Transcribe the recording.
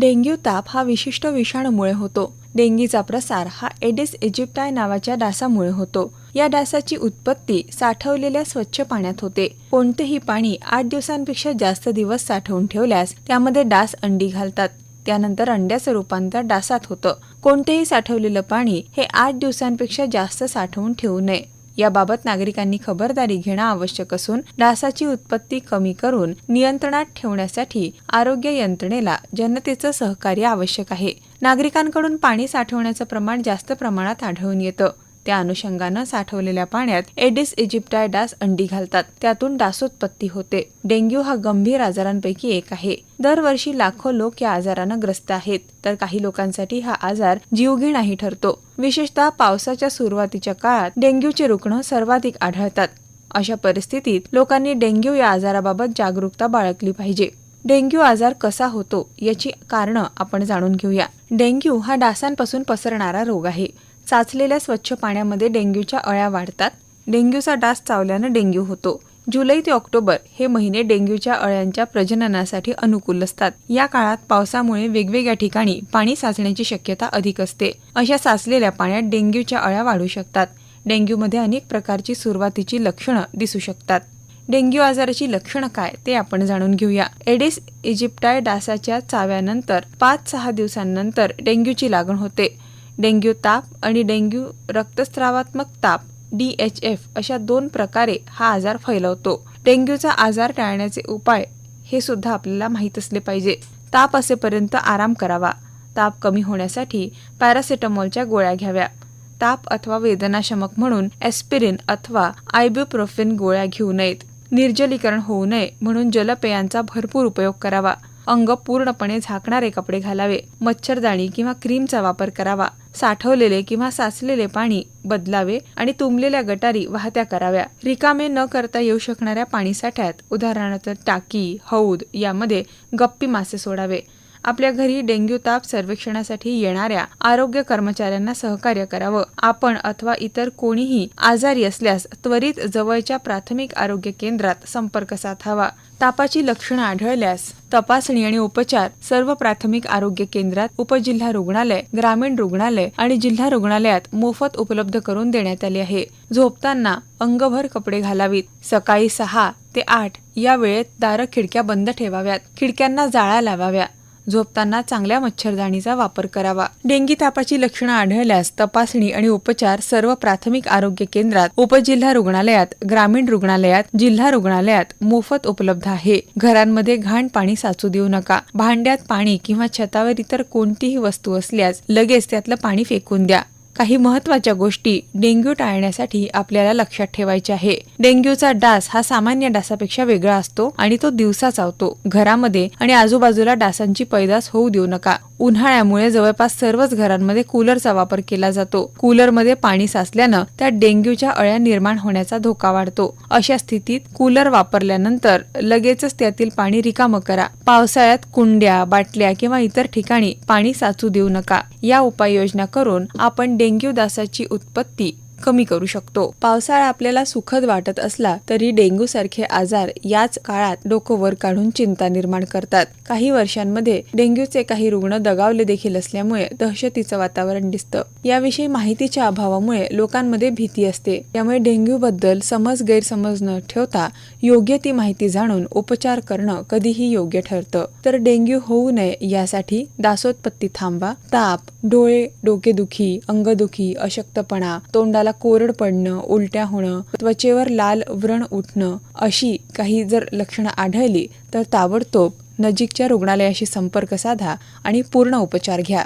Dengue ताप हा विशिष्ट विषाणूमुळे होतो. डेंगीचा प्रसार हा एडिस इजिप्टाय नावाच्या डासामुळे होतो. या डासाची उत्पत्ती साठवलेल्या स्वच्छ पाण्यात होते. कोणतेही पाणी आठ दिवसांपेक्षा जास्त दिवस साठवून ठेवल्यास त्यामध्ये डास अंडी घालतात. त्यानंतर अंड्याचं रूपांतर डासात होतं. कोणतेही साठवलेलं पाणी हे आठ दिवसांपेक्षा जास्त साठवून ठेवू नये. याबाबत नागरिकांनी खबरदारी घेणं आवश्यक असून डासाची उत्पत्ती कमी करून नियंत्रणात ठेवण्यासाठी आरोग्य यंत्रणेला जनतेचं सहकार्य आवश्यक आहे. नागरिकांकडून पाणी साठवण्याचं प्रमाण जास्त प्रमाणात आढळून येतं. त्या अनुषंगानं साठवलेल्या पाण्यात एडिस इजिप्टाय डास अंडी घालतात. त्यातून डासोत्पत्ती होते. डेंग्यू हा गंभीर आजारांपैकी एक आहे. दरवर्षी लाखो लोक या आजारानं ग्रस्त आहेत. तर काही लोकांसाठी हा आजार जीवघेणाही ठरतो. विशेषतः पावसाच्या सुरुवातीच्या काळात डेंग्यूचे रुग्ण सर्वाधिक आढळतात. अशा परिस्थितीत लोकांनी डेंग्यू या आजाराबाबत जागरूकता बाळगली पाहिजे. डेंग्यू आजार कसा होतो याची कारणं आपण जाणून घेऊया. डेंग्यू हा डासांपासून पसरणारा रोग आहे. साचलेल्या स्वच्छ पाण्यामध्ये डेंग्यूच्या अळ्या वाढतात. डेंग्यूचा डास चावल्यानं डेंग्यू होतो. जुलै ते ऑक्टोबर हे महिने डेंग्यूच्या अळ्यांच्या प्रजननासाठी अनुकूल असतात. या काळात पावसामुळे वेगवेगळ्या ठिकाणी पाणी साचण्याची शक्यता अधिक असते. अशा साचलेल्या पाण्यात डेंग्यूच्या अळ्या वाढू शकतात. डेंग्यूमध्ये अनेक प्रकारची सुरुवातीची लक्षणं दिसू शकतात. डेंग्यू आजाराची लक्षणं काय ते आपण जाणून घेऊया. एडिस इजिप्टाय डासाच्या चाव्यानंतर पाच सहा दिवसांनंतर डेंग्यूची लागण होते. डेंग्यू ताप आणि डेंग्यू रक्तस्रावात्मक ताप डी एच एफ अशा दोन प्रकारे हा आजार फैलवतो. डेंग्यूचा आजार टाळण्याचे उपाय हे सुद्धा आपल्याला माहीत असले पाहिजे. ताप असेपर्यंत आराम करावा. ताप कमी होण्यासाठी पॅरासिटामॉलच्या गोळ्या घ्याव्या. ताप अथवा वेदनाशमक म्हणून एस्पिरिन अथवा आयब्युप्रोफिन गोळ्या घेऊ नयेत. निर्जलीकरण होऊ नये म्हणून जलपेयांचा भरपूर उपयोग करावा. अंग पूर्णपणे झाकणारे कपडे घालावे. मच्छरदाणी किंवा क्रीमचा वापर करावा. साठवलेले किंवा साचलेले पाणी बदलावे आणि तुंबलेल्या गटारी वाहत्या कराव्या. रिकामे न करता येऊ शकणाऱ्या पाणीसाठ्यात उदाहरणार्थ टाकी हौद यामध्ये गप्पी मासे सोडावे. आपल्या घरी डेंग्यू ताप सर्वेक्षणासाठी येणाऱ्या आरोग्य कर्मचाऱ्यांना सहकार्य करावं. आपण अथवा इतर कोणीही आजारी असल्यास त्वरित जवळच्या प्राथमिक आरोग्य केंद्रात संपर्क साधावा. तापाची लक्षणं आढळल्यास तपासणी आणि उपचार सर्व प्राथमिक आरोग्य केंद्रात उपजिल्हा रुग्णालय ग्रामीण रुग्णालय आणि जिल्हा रुग्णालयात मोफत उपलब्ध करून देण्यात आली आहे. झोपताना अंगभर कपडे घालावीत. सकाळी सहा ते आठ या वेळेत दारं खिडक्या बंद ठेवाव्यात. खिडक्यांना जाळ्या लावाव्या. झोपताना चांगल्या मच्छरदाणीचा वापर करावा. डेंगी तापाची लक्षणं आढळल्यास तपासणी आणि उपचार सर्व प्राथमिक आरोग्य केंद्रात उपजिल्हा रुग्णालयात ग्रामीण रुग्णालयात जिल्हा रुग्णालयात मोफत उपलब्ध आहे. घरांमध्ये घाण पाणी साचू देऊ नका. भांड्यात पाणी किंवा छतावर इतर कोणतीही वस्तू असल्यास लगेच त्यातलं पाणी फेकून द्या. काही महत्त्वाच्या गोष्टी डेंग्यू टाळण्यासाठी आपल्याला लक्षात ठेवायच्या आहे. डेंग्यूचा डास हा सामान्य डासापेक्षा वेगळा असतो आणि तो दिवसा चावतो. घरामध्ये आणि आजूबाजूला डासांची पैदास होऊ देऊ नका. उन्हाळ्यामुळे जवळपास सर्वच घरांमध्ये कूलरचा वापर केला जातो. कूलरमध्ये पाणी साचल्यानं त्यात डेंग्यूच्या अळ्या निर्माण होण्याचा धोका वाढतो. अशा स्थितीत कूलर वापरल्यानंतर लगेचच त्यातील पाणी रिकामं करा. पावसाळ्यात कुंड्या बाटल्या किंवा इतर ठिकाणी पाणी साचू देऊ नका. या उपाययोजना करून आपण डेंग्यू डासाची उत्पत्ती. कमी करू शकतो. पावसाळा आपल्याला सुखद वाटत असला तरी डेंग्यू सारखे आजार याच काळात डोकं वर काढून चिंता निर्माण करतात. काही वर्षांमध्ये डेंग्यूचे काही रुग्ण दगावले देखील असल्यामुळे दहशतीचं वातावरण दिसतं. याविषयी माहितीच्या अभावामुळे लोकांमध्ये भीती असते. त्यामुळे डेंग्यू बद्दल समज गैरसमज न ठेवता योग्य ती माहिती जाणून उपचार करणं कधीही योग्य ठरतं. तर डेंग्यू होऊ नये यासाठी दासोत्पत्ती थांबवा. ताप डोळे डोकेदुखी अंगदुखी अशक्तपणा तोंडाला कोरड पडणं उलट्या होणं त्वचेवर लाल व्रण उठणं अशी काही जर लक्षणं आढळली तर ताबडतोब नजीकच्या रुग्णालयाशी संपर्क साधा आणि पूर्ण उपचार घ्या.